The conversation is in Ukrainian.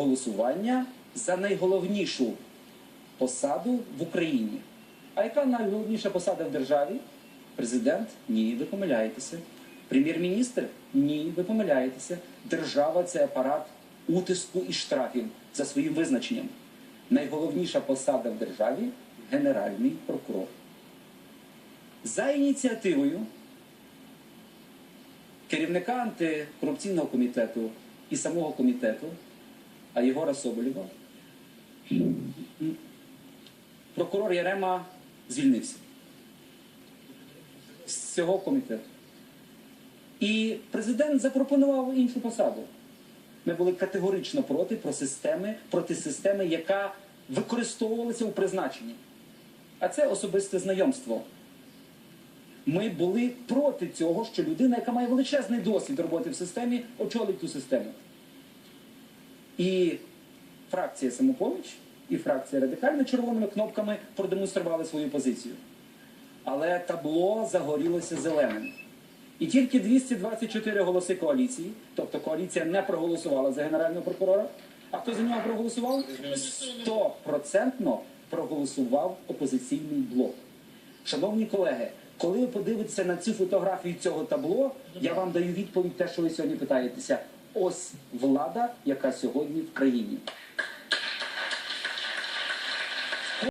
голосування за найголовнішу посаду в Україні. А яка найголовніша посада в державі? Президент? Ні, ви помиляєтеся. Прем'єр-міністр? Ні, ви помиляєтеся. Держава це апарат утиску і штрафів за своїм визначенням. Найголовніша посада в державі генеральний прокурор. За ініціативою керівника антикорупційного комітету і самого комітету, а Єгора Соболєва, прокурор Ярема звільнився з цього комітету. І президент запропонував іншу посаду. Ми були категорично проти про системи, проти системи, яка використовувалася у призначенні. А це особисте знайомство. Ми були проти цього, що людина, яка має величезний досвід роботи в системі, очолить ту систему. І фракція самопоміч, і фракція радикальна червоними кнопками продемонстрували свою позицію. Але табло загорілося зеленим. І тільки 224 голоси коаліції, тобто коаліція не проголосувала за генерального прокурора. А хто за нього проголосував? Стопроцентно проголосував опозиційний блок. Шановні колеги, коли ви подивитеся на цю фотографію цього табло, я вам даю відповідь те, що ви сьогодні питаєтеся. Ось влада, яка сьогодні в країні.